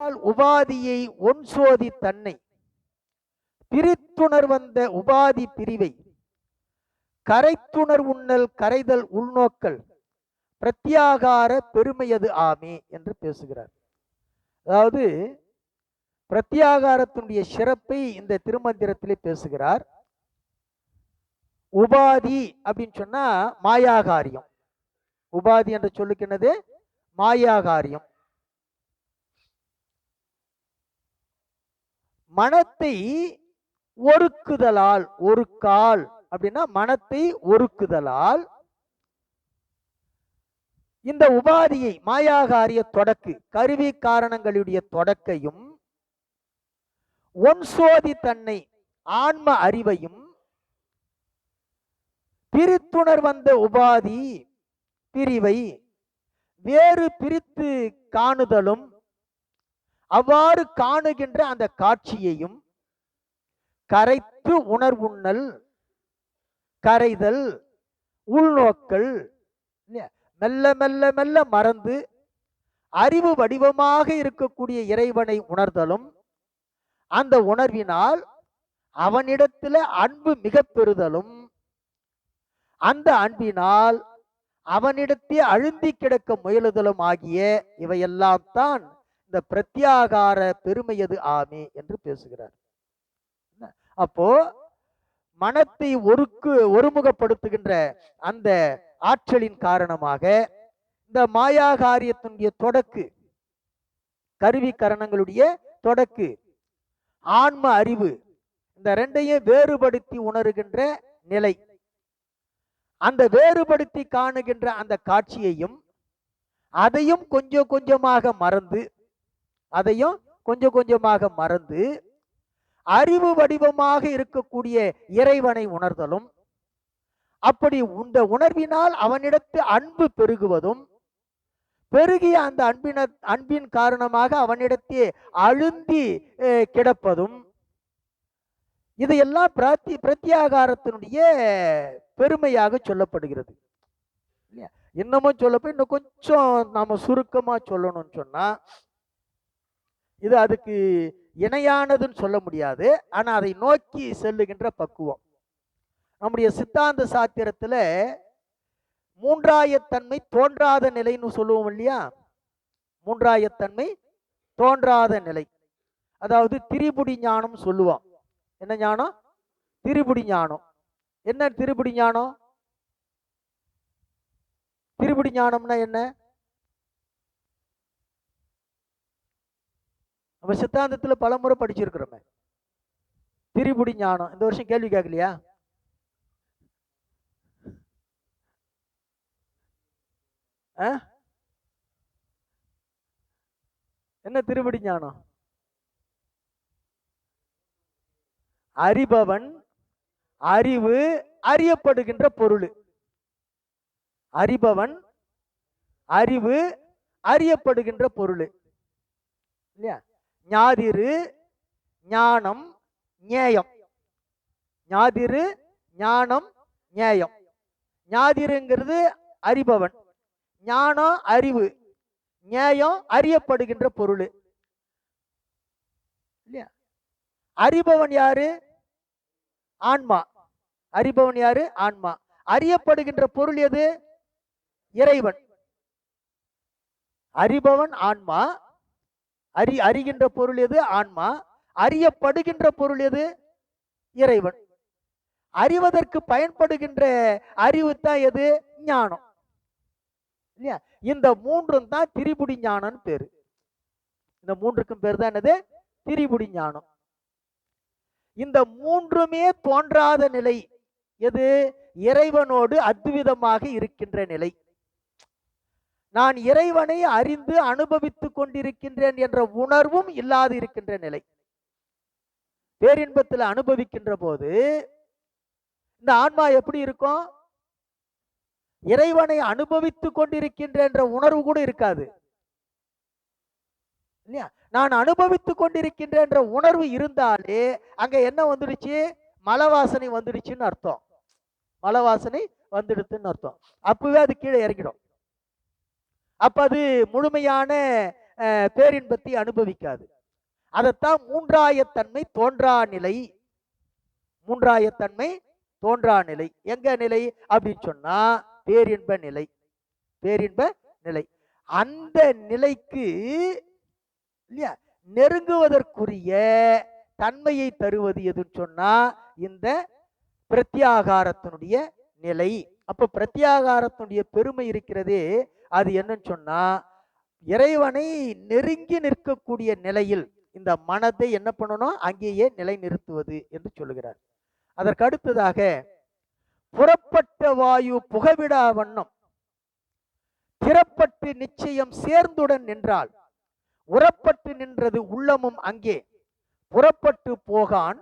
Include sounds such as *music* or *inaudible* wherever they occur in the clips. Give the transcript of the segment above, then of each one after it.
உபாதியை one சோதி தன்னை. பிரித்துணர் வந்த உபாதி பிரிவை. கரைத்துணர் உண்ணல் கரைதல் உள்நோக்கல். பிரத்யாகார பெருமையது ஆமே என்று பேசுகிறார். அதாவது பிரத்யாகாரத்தினுடைய சிறப்பை இந்த திருமந்திரத்திலே பேசுகிறார். உபாதி அப்படின்னு சொன்னா மாயாகாரியம். உபாதி என்ற சொல்லுக்கினது மாயாகாரியம். மனத்தை ஒருக்குதலால் ஒரு கால் அப்படின்னா மனத்தை ஒருக்குதலால் இந்த உபாதியை மாயாகாரிய தொடக்கு கருவி காரணங்களுடைய தொடக்கையும் ஒன் சோதி தன்னை ஆன்ம அறிவையும் பிரித்துணர் வந்த உபாதி பிரிவை வேறு பிரித்து காணுதலும் அவ்வாறு காணுகின்ற அந்த காட்சியையும் கரைத்து உணர்வுண்ணல் கரைதல் உள்நோக்கல் மெல்ல மெல்ல மெல்ல மறந்து அறிவு வடிவமாக இருக்கக்கூடிய இறைவனை உணர்தலும் அந்த உணர்வினால் அவனிடத்துல அன்பு மிக பெறுதலும் அந்த அன்பினால் அவனிடத்தே அழுந்தி கிடக்க முயலுதலும் ஆகிய இவையெல்லாம் தான் இந்த பிரத்யாகார பெருமையது ஆமே என்று பேசுகிறார். அப்போ மனத்தை ஒருக்கு ஒருமுகப்படுத்துகின்ற அந்த ஆற்றலின் காரணமாக இந்த மாயாகாரியத்தினுடைய தொடக்கு கருவி கரணங்களுடைய தொடக்கு ஆன்ம அறிவு இந்த ரெண்டையும் வேறுபடுத்தி உணருகின்ற நிலை. அந்த வேறுபடுத்தி காணுகின்ற அந்த காட்சியையும் அதையும் கொஞ்சம் கொஞ்சமாக மறந்து அதையும் கொஞ்சம் கொஞ்சமாக மறந்து அறிவு வடிவமாக இருக்கக்கூடிய இறைவனை உணர்தலும். அப்படி இந்த உணர்வினால் அவனிடத்து அன்பு பெருகுவதும் பெருகிய அந்த அன்பின அன்பின் காரணமாக அவனிடத்தே அழுந்தி அஹ், கிடப்பதும் இதையெல்லாம் பிராத்தி பிரத்யாகாரத்தினுடைய பெருமையாக சொல்லப்படுகிறது. இல்லையா? இன்னமும் சொல்லப்போ இன்னும் கொஞ்சம் நாம சுருக்கமா சொல்லணும்னு சொன்னா இது அதுக்கு இணையானதுன்னு சொல்ல முடியாது. ஆனால் அதை நோக்கி செல்லுகின்ற பக்குவம். நம்முடைய சித்தாந்த சாத்திரத்தில் மூன்றாயத்தன்மை தோன்றாத நிலைன்னு சொல்லுவோம் இல்லையா? மூன்றாயத்தன்மை தோன்றாத நிலை. அதாவது திரிபுடி ஞானம் சொல்லுவோம் என்ன ஞானம்? திரிபுடி ஞானம். என்ன திரிபுடி ஞானம்? திரிபுடி ஞானம்னா என்ன? நம்ம சித்தாந்தத்துல பலமுறை படிச்சிருக்கிறோமே. திரிபுடி ஞானம். இந்த வருஷம் கேள்வி கேட்கலையா? என்ன திருப்படி ஞானம்? அறிபவன் அறிவு அறியப்படுகின்ற பொருள். அறிபவன் அறிவு அறியப்படுகின்ற பொருள். இல்லையா? ஞாதிரு ஞானம் ஞேயம். ஞாதிரு ஞானம் ஞேயம். ஞாதிருங்கிறது அறிபவன். ஞானம் அறிவு. ஞேயம் அறியப்படுகின்ற பொருள். இல்லையா? அறிபவன் யாரு? ஆன்மா. அறிபவன் யாரு? ஆன்மா. அறியப்படுகின்ற பொருள் எது? இறைவன். அறிபவன் ஆன்மா அறி அறிகின்ற பொருள் எது? ஆன்மா. அறியப்படுகின்ற பொருள் எது? இறைவன். அறிவதற்கு பயன்படுகின்ற அறிவு தான் எது? ஞானம். இல்லையா? இந்த மூன்றும் தான் திரிபுடி ஞானம்னு பேரு. இந்த மூன்றுக்கும் பேர் தான் என்னது? திரிபுடி ஞானம். இந்த மூன்றுமே தோன்றாத நிலை எது? இறைவனோடு அத்விதமாக இருக்கின்ற நிலை. நான் இறைவனை அறிந்து அனுபவித்துக் கொண்டிருக்கின்றேன் என்ற உணர்வும் இல்லாது இருக்கின்ற நிலை. பேரின்பத்தில் அனுபவிக்கின்ற போது இந்த ஆன்மா எப்படி இருக்கும்? இறைவனை அனுபவித்துக் கொண்டிருக்கின்ற என்ற உணர்வு கூட இருக்காது. இல்லையா? நான் அனுபவித்துக் கொண்டிருக்கின்ற என்ற உணர்வு இருந்தாலே அங்க என்ன வந்துடுச்சு? மலவாசனை வந்துடுச்சுன்னு அர்த்தம். மலவாசனை வந்துடுதுன்னு அர்த்தம். அப்பவே அது கீழே இறங்கிடும். அப்ப அது முழுமையான அஹ், பேரின்பத்தை அனுபவிக்காது. அதைத்தான் மூன்றாயத்தன்மை தோன்றா நிலை. மூன்றாயத்தன்மை தோன்றா நிலை. எங்க நிலை? அப்படின்னு சொன்னா பேரின்ப நிலை. பேரின்ப நிலை. அந்த நிலைக்கு இல்லையா? நெருங்குவதற்குரிய தன்மையை தருவது எதுன்னு சொன்னா இந்த பிரத்யாகாரத்தினுடைய நிலை. அப்ப பிரத்யாகாரத்தினுடைய பெருமை இருக்கிறதே அது என்னன்னு சொன்னா இறைவனை நெருங்கி நிற்கக்கூடிய நிலையில் இந்த மனதை என்ன பண்ணணும்? அங்கேயே நிலைநிறுத்துவது என்று சொல்லுகிறார். அதற்கு அடுத்ததாக புறப்பட்ட வாயு புகவிடா வண்ணம். திறப்பட்டு நிச்சயம் சேர்ந்துடன் நின்றால் உறப்பட்டு நின்றது உள்ளமும் அங்கே. புறப்பட்டு போகான்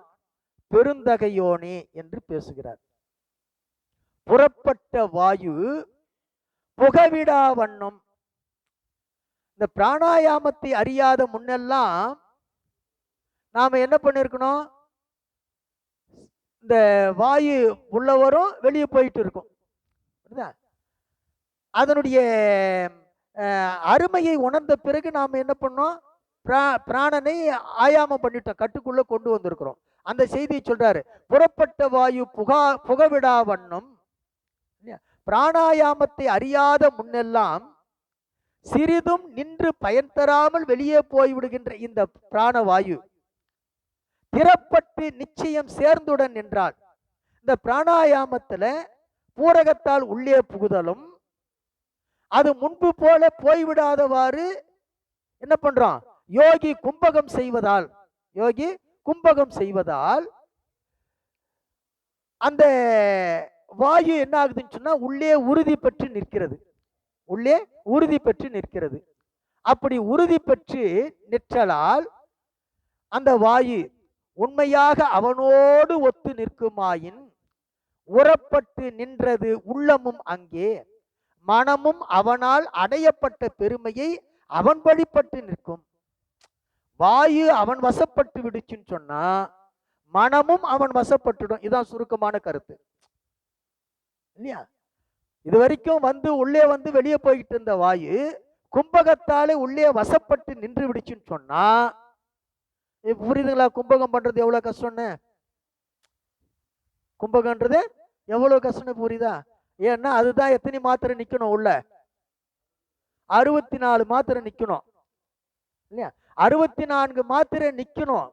பெருந்தகையோனே என்று பேசுகிறார். புறப்பட்ட வாயு புகவிடா வண்ணம். இந்த பிராணாயாமத்தை அறியாத முன்னெல்லாம் நாம் என்ன பண்ணிருக்கணும்? இந்த வாயு உள்ள வரும் வெளியே போயிட்டு இருக்கும். புரியுதா? அதனுடைய அருமையை உணர்ந்த பிறகு நாம் என்ன பண்ணோம்? பிரா- பிராணனை ஆயாமம் பண்ணிட்டோம் கட்டுக்குள்ளே கொண்டு வந்திருக்கிறோம். அந்த செய்தியை சொல்றாரு. புறப்பட்ட வாயு புகா புகவிடா வண்ணம். இல்லையா? பிராணாயாமத்தை அறியாத முன்னெல்லாம் சிறிதும் நின்று பயன் தராமல் வெளியே போய்விடுகின்ற இந்த பிராணவாயு திறப்பட்டு நிச்சயம் சேர்ந்துடன் என்றால் இந்த பிராணாயாமத்துல பூரகத்தால் உள்ளே புகுதலும் அது முன்பு போல போய்விடாதவாறு என்ன பண்றான்? யோகி கும்பகம் செய்வதால் யோகி கும்பகம் செய்வதால் அந்த வாயு என்ன ஆகுதுன்னு சொன்னா உள்ளே உறுதி பெற்று நிற்கிறது. உள்ளே உறுதி பெற்று நிற்கிறது. அப்படி உறுதி பெற்று நிற்றலால் அந்த வாயு உண்மையாக அவனோடு ஒத்து நிற்குமாயின் உறப்பட்டு நின்றது உள்ளமும் அங்கே. மனமும் அவனால் அடையப்பட்ட பெருமையை அவன் வழிபட்டு நிற்கும். வாயு அவன் வசப்பட்டு விடுச்சுன்னு சொன்னா மனமும் அவன் வசப்பட்டுடும். இதுதான் சுருக்கமான கருத்து. இல்லையா? இது வரைக்கும் வந்து உள்ளே வந்து வெளியே போய்கிட்டு இருந்த வாயு கும்பகத்தாலே உள்ளே வசப்பட்டு நின்று விடுச்சுன்னு சொன்னா புரியுதுங்களா? கும்பகம் பண்றது எவ்வளவு கஷ்டம்னு? கும்பகன்றது எவ்வளவு கஷ்டம்னு புரியுதா? ஏன்னா அதுதான் எத்தனை மாத்திரை நிக்கணும் உள்ள? அறுபத்தி நாலு மாத்திரை நிக்கணும். இல்லையா? அறுபத்தி நான்கு மாத்திரை நிக்கணும்.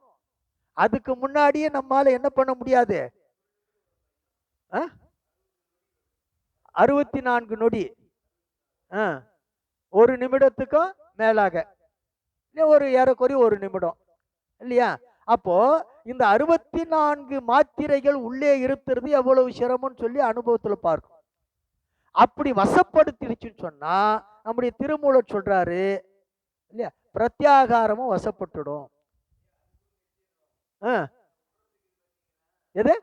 அதுக்கு முன்னாடியே நம்மால என்ன பண்ண முடியாது? அறுபத்தி நான்கு நொடி. ஆ, ஒரு நிமிடத்துக்கும் மேலாக. ஒரு ஏறக்குறைய ஒரு நிமிடம். இல்லையா? அப்போ இந்த அறுபத்தி நான்கு மாத்திரைகள் உள்ளே இருக்கிறது எவ்வளவு சிரமம்னு சொல்லி அனுபவத்தில் பார்க்கும் அப்படி வசப்படுத்திடுச்சுன்னு சொன்னா நம்முடைய திருமூலர் சொல்றாரு இல்லையா பிரத்யாகாரமும் வசப்பட்டுடும். ஆ. எது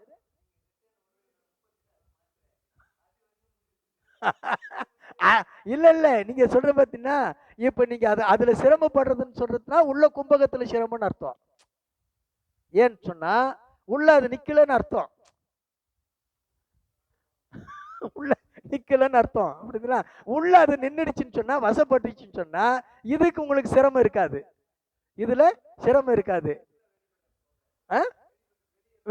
ஆ, இல்லை இல்லை. நீங்கள் சொல்கிற பார்த்தீங்கன்னா இப்போ நீங்கள் அது அதில் சிரமப்படுறதுன்னு சொல்கிறதுனா உள்ள கும்பகத்தில் சிரமம்னு அர்த்தம். ஏன்னு சொன்னால் உள்ள அது நிற்கலன்னு அர்த்தம். உள்ள நிற்கலன்னு அர்த்தம். அப்படிங்களா உள்ள அது நின்றுடுச்சுன்னு சொன்னால் வசப்பட்டுச்சுன்னு சொன்னால் இதுக்கு உங்களுக்கு சிரமம் இருக்காது. இதில் சிரமம் இருக்காது. ஆ?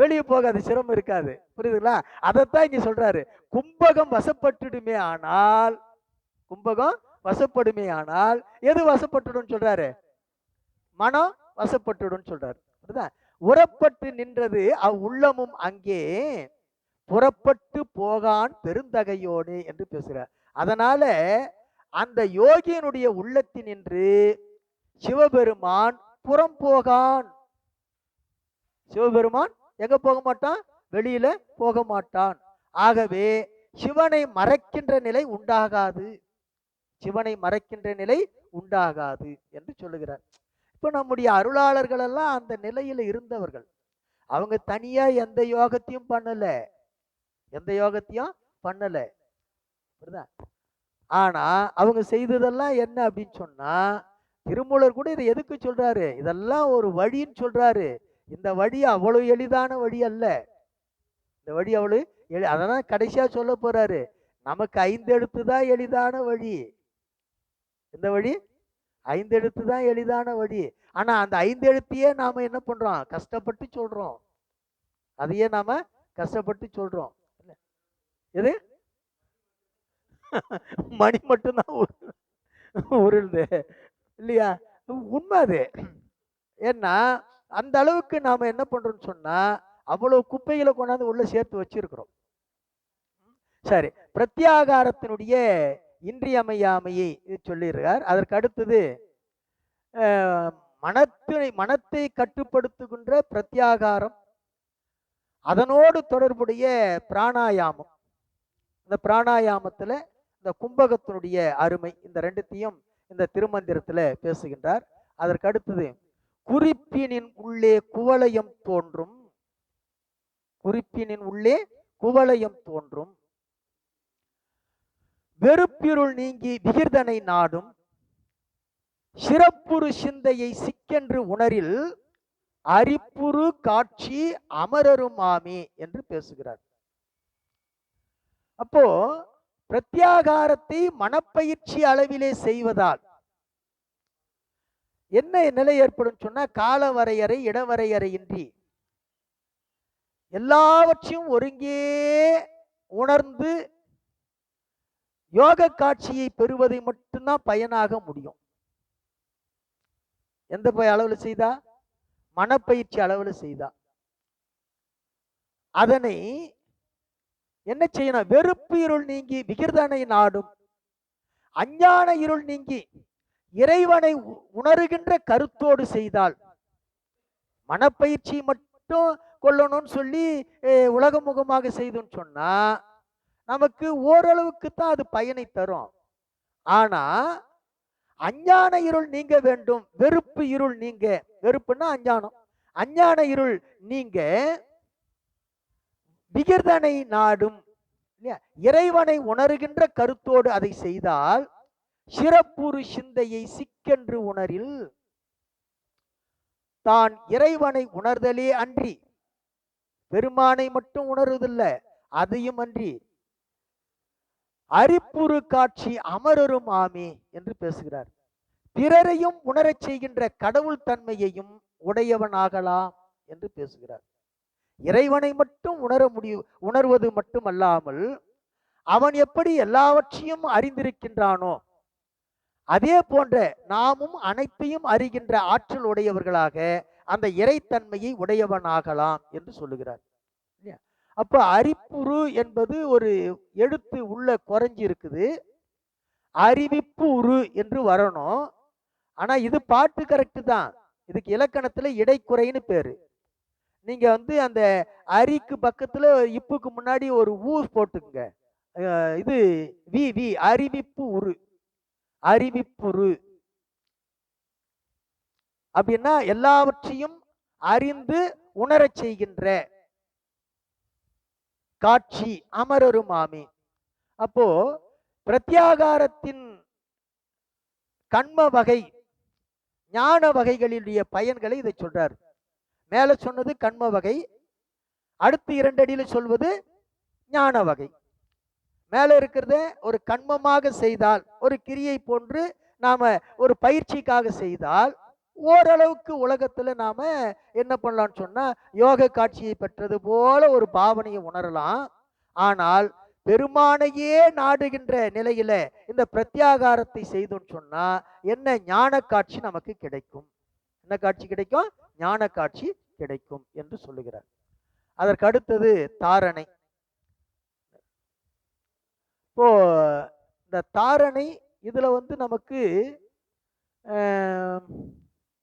வெளியே போகாது சிரமம் இருக்காது. புரியுதுங்களா? அதைத்தான் இங்க சொல்றாரு. கும்பகம் வசப்பட்டுடுமே ஆனால் கும்பகம் வசப்படுமே ஆனால் எது வசப்பட்டுடும் சொல்றாரு? மனம் வசப்பட்டுடும் சொல்றாரு. புரியுதா? உறப்பட்டு நின்றது அவ் உள்ளமும் அங்கே புறப்பட்டு போகான் பெருந்தகையோடு என்று பேசுகிறார் அதனால அந்த யோகியனுடைய உள்ளத்தினின்று சிவபெருமான் புறம் போகான். சிவபெருமான் எங்க போக மாட்டான்? வெளியில போக மாட்டான். ஆகவே சிவனை மறைக்கின்ற நிலை உண்டாகாது. சிவனை மறைக்கின்ற நிலை உண்டாகாது என்று சொல்லுகிறார். இப்ப நம்முடைய அருளாளர்கள் எல்லாம் அந்த நிலையில இருந்தவர்கள். அவங்க தனியா எந்த யோகத்தையும் பண்ணல. எந்த யோகத்தையும் பண்ணல. புரியுதா? ஆனா அவங்க செய்ததெல்லாம் என்ன அப்படின்னு சொன்னா திருமூலர் கூட இதை எதுக்கு சொல்றாரு? இதெல்லாம் ஒரு வழின்னு சொல்றாரு. இந்த வழி அவ்வளவு எளிதான வழி அல்ல. இந்த வழி அவ்வளவு எளி அதான் கடைசியா சொல்ல போறாரு. நமக்கு ஐந்து எழுத்து தான் எளிதான வழி. இந்த வழி? ஐந்து எழுத்து தான் எளிதான வழி. ஆனா அந்த ஐந்து எழுத்தையே நாம என்ன பண்றோம்? கஷ்டப்பட்டு சொல்றோம். அதையே நாம கஷ்டப்பட்டு சொல்றோம். எது? *laughs* மணி மட்டும்தான் உரு- உருளுது. இல்லையா? உண்மை அது. ஏன்னா அந்த அளவுக்கு நாம் என்ன பண்ணுறோம்னு சொன்னால் அவ்வளோ குப்பைகளை கொண்டாந்து உள்ளே சேர்த்து வச்சிருக்கிறோம். சரி பிரத்யாகாரத்தினுடைய இன்றியமையாமையை இது சொல்லியிருக்கார். அதற்கு அடுத்தது மனத்தினை மனத்தை கட்டுப்படுத்துகின்ற பிரத்யாகாரம் அதனோடு தொடர்புடைய பிராணாயாமம். இந்த பிராணாயாமத்தில் இந்த கும்பகத்தினுடைய அருமை இந்த ரெண்டுத்தையும் இந்த திருமந்திரத்தில் பேசுகின்றார். அதற்கு அடுத்தது குறிப்பினின் உள்ளே குவளையம் தோன்றும். குறிப்பினின் உள்ளே குவளையம் தோன்றும். வெறுப்பிருள் நீங்கி விகிர்தனை நாடும். சிறப்புறு சிந்தையை சிக்கென்று உணரில் அரிப்புறு காட்சி அமரருமாமே என்று பேசுகிறார். அப்போ பிரத்யாகாரத்தை மனப்பயிற்சி அளவிலே செய்வதால் என்ன நிலை ஏற்படும் சொன்னா கால வரையறை இடவரையறையின்றி. எல்லாவற்றையும் ஒருங்கே உணர்ந்து யோக காட்சியை பெறுவதை மட்டும்தான் பயனாக முடியும். எந்த போய் அளவுல செய்தா? மனப்பயிற்சி அளவுல செய்தா. அதனை என்ன செய்யணும்? வெறுப்பு இருள் நீங்கி விகிர்தனை நாடும். அஞ்ஞான இருள் நீங்கி இறைவனை உணர்கின்ற உணருகின்ற கருத்தோடு செய்தால். மனப்பயிற்சி மட்டும் கொள்ளணும்னு சொல்லி உலகமுகமாக செய்துன்னு சொன்னா நமக்கு ஓரளவுக்கு தான் அது பயனை தரும். ஆனா அஞ்ஞான இருள் நீங்க வேண்டும். வெறுப்பு இருள் நீங்க. வெறுப்புன்னா அஞ்ஞானம். அஞ்ஞான இருள் நீங்க விகிர்தனை நாடும். இல்லையா? இறைவனை உணர்கின்ற கருத்தோடு அதை செய்தால் சிறப்புறு சிந்தையை சிக்கென்று உணரில் தான் இறைவனை உணர்தலே அன்றி பெருமானை மட்டும் உணருவதில்ல அதையும் அன்றி அரிப்புறு காட்சி அமரரும் ஆமே என்று பேசுகிறார். பிறரையும் உணரச் செய்கின்ற கடவுள் தன்மையையும் உடையவனாகலாம் என்று பேசுகிறார். இறைவனை மட்டும் உணர முடியும் உணர்வது மட்டுமல்லாமல் அவன் எப்படி எல்லாவற்றையும் அறிந்திருக்கின்றானோ அதே போன்ற நாமும் அனைத்தையும் அறிகின்ற ஆற்றல் உடையவர்களாக அந்த இறைத்தன்மையை உடையவனாகலாம் என்று சொல்லுகிறார். இல்லையா? அப்போ அரிப்புரு என்பது ஒரு எழுத்து உள்ள குறைஞ்சி இருக்குது. அறிவிப்பு உரு என்று வரணும். ஆனால் இது பாட்டு கரெக்டு தான். இதுக்கு இலக்கணத்தில் இடைக்குறைன்னு பேர். நீங்கள் வந்து அந்த அரிக்கு பக்கத்தில் இப்புக்கு முன்னாடி ஒரு ஊ போட்டுக்குங்க. இது வி வி அறிவிப்பு உரு அறிவிப்புரு அப்படின்னா எல்லாவற்றையும் அறிந்து உணரச் செய்கின்ற காட்சி அமரருமாமே. அப்போ பிரத்யாகாரத்தின் கண்ம வகை ஞான வகைகளினுடைய பயன்களை இதை சொல்றார். மேல சொன்னது கண்ம வகை அடுத்து இரண்டு சொல்வது ஞான வகை. மேலே இருக்கிறத ஒரு கண்மமாக செய்தால் ஒரு கிரியை போன்று நாம் ஒரு பயிற்சிக்காக செய்தால் ஓரளவுக்கு உலகத்தில் நாம் என்ன பண்ணலாம்னு சொன்னால் யோக காட்சியை பெற்றது போல ஒரு பாவனையை உணரலாம். ஆனால் பெருமானையே நாடுகின்ற நிலையில இந்த பிரத்யாகாரத்தை செய்தோம்னு சொன்னா என்ன ஞான காட்சி நமக்கு கிடைக்கும்? என்ன காட்சி கிடைக்கும்? ஞான காட்சி கிடைக்கும் என்று சொல்லுகிறார். அதற்கு அடுத்தது தாரணை. இப்போ இந்த தாரணை இதில் வந்து நமக்கு